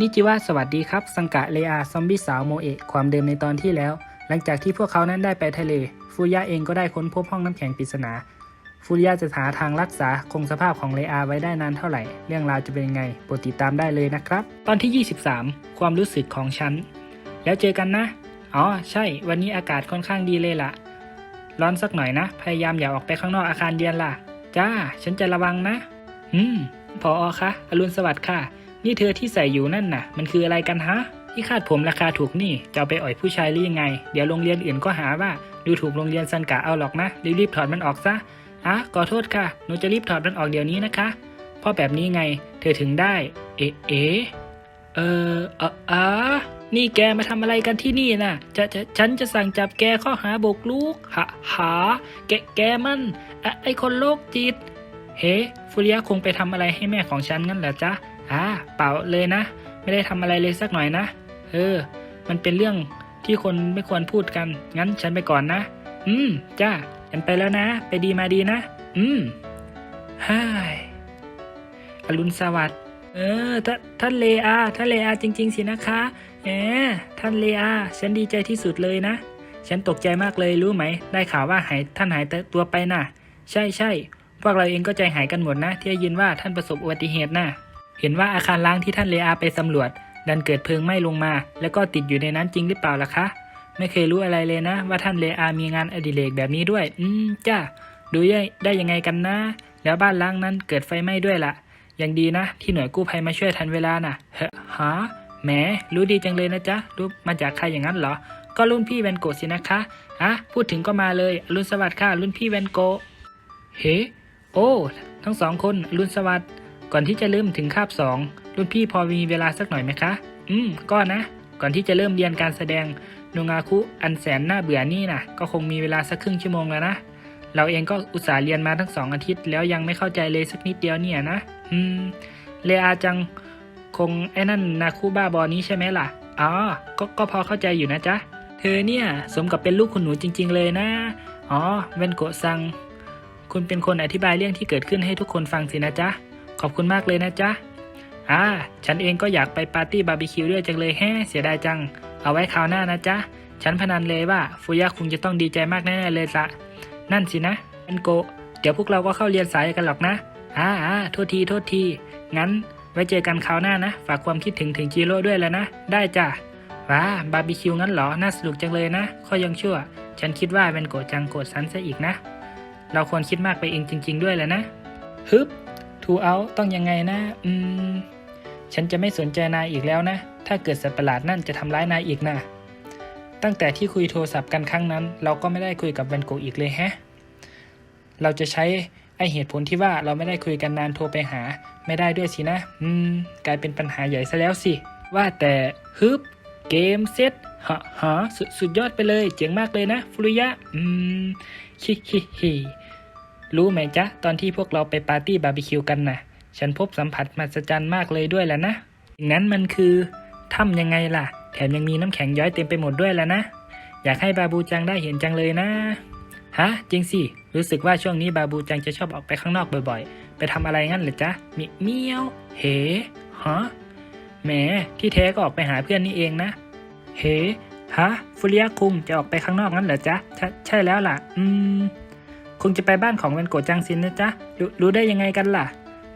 นิจิวะสวัสดีครับ สังกะเลอาซอมบี้สาวโมเอะความเดิมในตอนที่แล้ว หลังจากที่พวกเขานั้นได้ไปทะเล ฟูยะเองก็ได้ค้นพบห้องน้ำแข็งปริศนา ฟูยะจะหาทางรักษาคงสภาพของเลอาไว้ได้นานเท่าไหร่ เรื่องราวจะเป็นยังไงโปรดติดตามได้เลยนะครับ ตอนที่ 23 ความรู้สึกของฉัน แล้วเจอกันนะ อ๋อ ใช่ วันนี้อากาศค่อนข้างดีเลยล่ะ ร้อนสักหน่อยนะ พยายามอย่าออกไปข้างนอกอาคารเรียนล่ะ จ้า ฉันจะระวังนะ อืม พออคะ อรุณสวัสดิ์ค่ะ นี่เธอที่ใส่อยู่นั่นน่ะ มันคืออะไรกันฮะ ที่คาดผมราคาถูกนี่จะไปอ่อยผู้ชายหรือยังไง เดี๋ยวโรงเรียนอื่นก็หาว่า ดูถูกโรงเรียนซันกะเอาหรอกนะ รีบๆถอดมันออกซะอะขอโทษค่ะ หนูจะรีบถอดมันออกเดี๋ยวนี้นะคะ เพราะแบบนี้ไง เธอถึงได้ เอ๊ะเอ๊ะเออเอออะนี่แกมาทำอะไรกันที่นี่น่ะ จะจะฉันจะสั่งจับแกข้อหาบุกลุกหาหา แกแกมันอไอคนโรคจิต เฮ้ ฟูริยะคงไปทำอะไรให้แม่ของฉันงั้นเหรอจ๊ะ อ่าเปล่าเลยนะ ไม่ได้ทำอะไรเลยสักหน่อยนะ เออ มันเป็นเรื่องที่คนไม่ควรพูดกัน งั้นฉันไปก่อนนะ อืม จ้าฉันไปแล้วนะ ไปดีมาดีนะ อืมฮ่ายอรุณสวัสดิ์ เออท่าท่านเลอาท่านเลอาจริง ๆ สินะคะแหมท่านเลอาฉันดีใจที่สุดเลยนะ ฉันตกใจมากเลยรู้ไหม ได้ข่าวว่าหายท่านหายตัวไปน่ะ ใช่ใช่พวกเราเองก็ใจหายกันหมดนะ ที่ได้ยินว่าท่านประสบอุบัติเหตุนะ่ะ เห็นว่าอาคารล้างที่ท่านเลอาไปสำรวจ ดันเกิดเพลิงไหม้ลงมา แล้วก็ติดอยู่ในนั้นจริงหรือเปล่าล่ะคะ ไม่เคยรู้อะไรเลยนะ ว่าท่านเลอามีงานอดิเรกแบบนี้ด้วย อืมจ้าดูได้ได้ยังไงกันนะ แล้วบ้านล้างนั้นเกิดไฟไหม้ด้วยล่ะยังดีนะ ที่หน่วยกู้ภัยมาช่วยทันเวลาน่ะเฮ้ฮะแหมรู้ดีจังเลยนะจ๊ะรู้มาจากใครอย่างนั้นเหรอ ก็รุ่นพี่แวนโกสินะคะอะพูดถึงก็มาเลยอรุณสวัสดิ์ค่ะรุ่นพี่แวนโก เฮ้โอ้ ทั้งสองคนอรุณสวัสดิ์ ก่อนที่จะเริ่มถึงคาบสองรุ่นพี่พอมีเวลาสักหน่อยไหมคะ อืม ก็นะ ก่อนที่จะเริ่มเรียนการแสดงโนงาคุอันแสนน่าเบื่อนี่นะก็คงมีเวลาสักครึ่งชั่วโมงแล้วนะ เราเองก็อุตส่าห์เรียนมาทั้งสองอาทิตย์ แล้วยังไม่เข้าใจเลยสักนิดเดียวเนี่ยนะ อืม เลอาจังคงไอ้นั่นนาคุบ้าบอนี้ใช่ไหมล่ะ อ๋อ ก็ก็พอเข้าใจอยู่นะจ๊ะ เธอเนี่ยสมกับเป็นลูกคุณหนูจริง ๆ เลยนะ อ๋อ เวนโกะซัง คุณเป็นคนอธิบายเรื่องที่เกิดขึ้นให้ทุกคนฟังสินะจ๊ะ ขอบคุณมากเลยนะจ๊ะอ่าฉันเองก็อยากไปปาร์ตี้บาร์บีคิวด้วยจังเลยแฮะเสียดายจัง เอาไว้คราวหน้านะจ๊ะ ฉันพนันเลยว่าฟูยะคงจะต้องดีใจมากแน่ๆเลยละนั่นสินะเอนโก เดี๋ยวพวกเราก็เข้าเรียนสายกันหรอกนะอ่าอ่าโทษทีโทษที งั้น ไว้เจอกันคราวหน้านะ ฝากความคิดถึงถึงจิโร่ด้วยแล้วนะ ได้จ้ะว้าบาร์บีคิวงั้นเหรอ น่าสนุกจังเลยนะข้อยังชั่ว ฉันคิดว่าเป็นโกจังโกรธสันซะอีกนะ เราควรคิดมากไปเองจริง ๆ ด้วยแหละนะ ฮึบ ทูเอาต้องยังไงนะ อืม ฉันจะไม่สนใจนายอีกแล้วนะ ถ้าเกิดสัตว์ประหลาดนั่นจะทำร้ายนายอีกนะ ตั้งแต่ที่คุยโทรศัพท์กันครั้งนั้น เราก็ไม่ได้คุยกับเวนโกอีกเลยแฮะ เราจะใช้ไอเหตุผลที่ว่าเราไม่ได้คุยกันนานโทรไปหา ไม่ได้ด้วยสินะ อืม กลายเป็นปัญหาใหญ่ซะแล้วสิ ว่าแต่ฮึบเกมเซตฮะฮะสสุดยอดไปเลย เจ๋งมากเลยนะ ฟุรุยะ อืม ฮิฮิฮิ รู้ไหมจ๊ะ ตอนที่พวกเราไปปาร์ตี้บาร์บีคิวกันนะ่ะ ฉันพบสัมผัสมหัศจรรย์มากเลยด้วยแหละนะสิ่งนั้นมันคือถ้ำยังไงล่ะ แถมยังมีน้ำแข็งย้อยเต็มไปหมดด้วยแล้วนะ อยากให้บาบูจังได้เห็นจังเลยนะ ฮะ จริงสิ รู้สึกว่าช่วงนี้บาบูจังจะชอบออกไปข้างนอกบ่อยๆ ไปทำอะไรงั้นเหรอจ๊ะ มิเมียวเฮ้ฮะแหม ที่แท้ก็ออกไปหาเพื่อนนี่เองนะ เฮ้ฮะ ฟุริยะคุงจะออกไปข้างนอกงั้นเหรอจ๊ะ ใช่ใช่แล้วล่ะ อืม คงจะไปบ้านของเวนโกจังซินนะจ๊ะรู้รู้ได้ยังไงกันล่ะ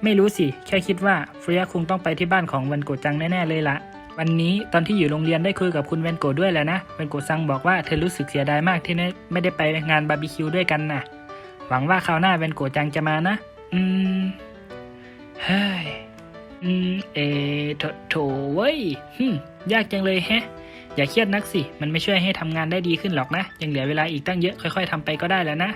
ไม่รู้สิ แค่คิดว่าเฟริยคงต้องไปที่บ้านของเวนโกจังแน่ๆเลยละวันนี้ตอนที่อยู่โรงเรียนได้คุยกับคุณเวนโกด้วยแหละนะเวนโกซังบอกว่าเธอรู้สึกเสียดายมากที่ไม่ได้ไปงานบาร์บีคิวด้วยกันน่ะหวังว่าคราวหน้าเวนโกจังจะมานะ อืมเฮ้ยอืมเอโถโถเว้ยฮึยากจังเลยแฮะ อย่าเครียดนักสิ มันไม่ช่วยให้ทำงานได้ดีขึ้นหรอกนะ ยังเหลือเวลาอีกตั้งเยอะค่อย ๆทำไปก็ได้แล้วนะ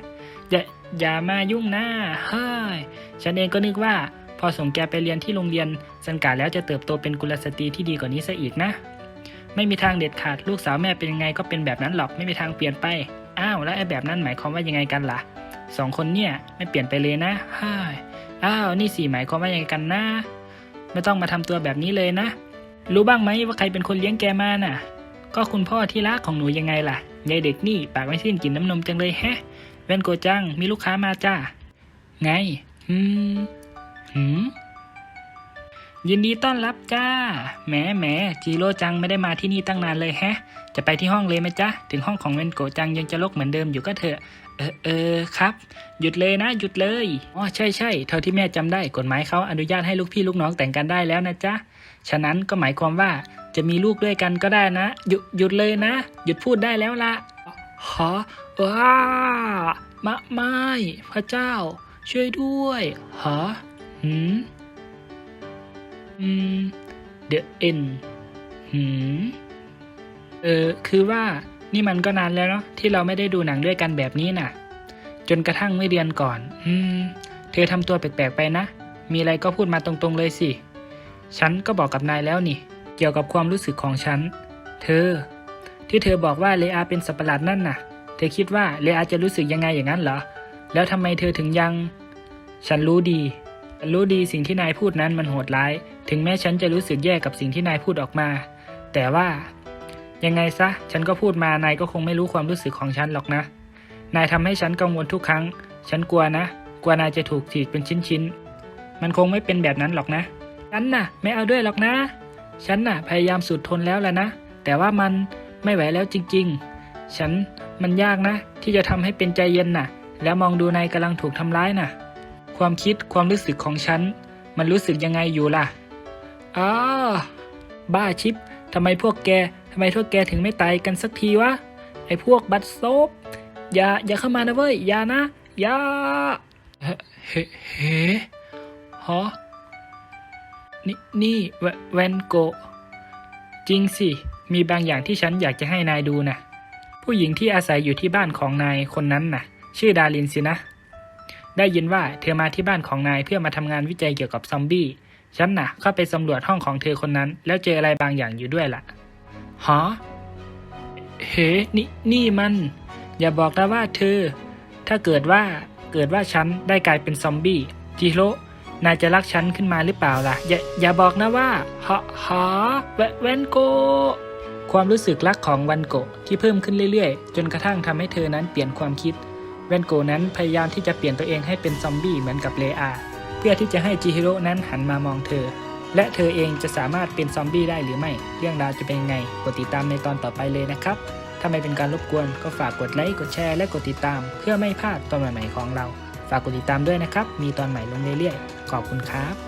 อย่าอย่ามายุ่งหนะเฮ้ยฉันเองก็นึกว่า พอส่งแกไปเรียนที่โรงเรียนสันกาแล้วจะเติบโตเป็นกุลสตรีที่ดีกว่านี้ซะอีกนะ ไม่มีทางเด็ดขาดลูกสาวแม่เป็นยังไงก็เป็นแบบนั้นหรอกไม่มีทางเปลี่ยนไป อ้าวแล้วไอ้แบบนั้นหมายความว่ายังไงกันล่ะสองคนเนี่ยไม่เปลี่ยนไปเลยนะเฮ้ยอ้าวนี่สิหมายความว่ายังไงกันนะไม่ต้องมาทำตัวแบบนี้เลยนะ รู้บ้างไหมว่าใครเป็นคนเลี้ยงแกมาน่ะ ก็คุณพ่อที่รักของหนูยังไงล่ะยายเด็กนี่ปากไม่สิ้นกินน้ำนมจังเลยแฮะ เวนโกจัง มีลูกค้ามาจ้า ไง อืม หืม ยินดีต้อนรับจ้า แหมแหมจิโร่จังไม่ได้มาที่นี่ตั้งนานเลยแฮะ จะไปที่ห้องเลยไหมจ๊ะ ถึงห้องของเวนโกจังยังจะรกเหมือนเดิมอยู่ก็เถอะ เออเออครับ หยุดเลยนะ หยุดเลย อ๋อใช่ใช่เท่าที่แม่จำได้กฎหมายเขาอนุญาตให้ลูกพี่ลูกน้องแต่งกันได้แล้วนะจ๊ะ ฉะนั้นก็หมายความว่าจะมีลูกด้วยกันก็ได้นะ หยุดหยุดเลยนะ หยุดพูดได้แล้วละ ฮะว้ามะไม่พระเจ้า ช่วยด้วยฮะหืมอืม The End หืมเออคือว่านี่มันก็นานแล้วเนาะที่เราไม่ได้ดูหนังด้วยกันแบบนี้น่ะ จนกระทั่งเมื่อเดือนก่อน อืม เธอทำตัวแปลกๆไปนะ มีอะไรก็พูดมาตรงๆเลยสิ ฉันก็บอกกับนายแล้วนี่ เกี่ยวกับความรู้สึกของฉัน เธอ ที่เธอบอกว่าเลอาเป็นสัตว์ประหลาดนั่นน่ะ เธอคิดว่าเลอาจะรู้สึกยังไงอย่างนั้นเหรอ แล้วทำไมเธอถึงยัง ฉันรู้ดีฉันรู้ดีสิ่งที่นายพูดนั้นมันโหดร้าย ถึงแม้ฉันจะรู้สึกแย่กับสิ่งที่นายพูดออกมา แต่ว่า ยังไงซะ ฉันก็พูดมานายก็คงไม่รู้ความรู้สึกของฉันหรอกนะ นายทำให้ฉันกังวลทุกครั้ง ฉันกลัวนะ กลัวนายจะถูกฉีกเป็นชิ้นๆ มันคงไม่เป็นแบบนั้นหรอกนะ ฉันน่ะ ไม่เอาด้วยหรอกนะ ฉันน่ะ พยายามสุดทนแล้วแหละนะ แต่ว่ามัน ไม่ไหวแล้วจริงๆ ฉันมันยากนะ ที่จะทำให้เป็นใจเย็นน่ะ แล้วมองดูนายกำลังถูกทำร้ายน่ะ ความคิดความรู้สึกของฉัน มันรู้สึกยังไงอยู่ล่ะอ้าบ้าชิปทำไมพวกแกทำไมพวกแกถึงไม่ตายกันสักทีวะ ไอ้พวกบัตโซบอย่าอย่าเข้ามานะเว้ย อย่านะ อย่า เฮ้เฮ้เฮฮะนี่นี่แวนโก จริงสิ มีบางอย่างที่ฉันอยากจะให้นายดูนะผู้หญิงที่อาศัยอยู่ที่บ้านของนายคนนั้นน่ะ ชื่อดารินสินะ ได้ยินว่าเธอมาที่บ้านของนายเพื่อมาทำงานวิจัยเกี่ยวกับซอมบี้ ฉันน่ะเข้าไปสำรวจห้องของเธอคนนั้น แล้วเจออะไรบางอย่างอยู่ด้วยล่ะฮะเฮ้นี่นี่มัน อย่าบอกนะว่าเธอ ถ้าเกิดว่าเกิดว่าฉันได้กลายเป็นซอมบี้จิโร่ นายจะรักฉันขึ้นมาหรือเปล่าล่ะ อย่าอย่าบอกนะว่าฮะฮะแวแวนโก ความรู้สึกรักของวันโกที่เพิ่มขึ้นเรื่อยๆ จนกระทั่งทำให้เธอนั้นเปลี่ยนความคิด แวนโกนั้นพยายามที่จะเปลี่ยนตัวเองให้เป็นซอมบี้เหมือนกับเลอาเพื่อที่จะให้จิฮิโร่นั้นหันมามองเธอ และเธอเองจะสามารถเป็นซอมบี้ได้หรือไม่ เรื่องราวจะเป็นยังไงกดติดตามในตอนต่อไปเลยนะครับ ถ้าไม่เป็นการรบกวนก็ฝากกดไลค์กดแชร์และกดติดตาม เพื่อไม่พลาดตอนใหม่ๆของเรา ฝากกดติดตามด้วยนะครับ มีตอนใหม่ลงเรื่อยๆ ขอบคุณครับ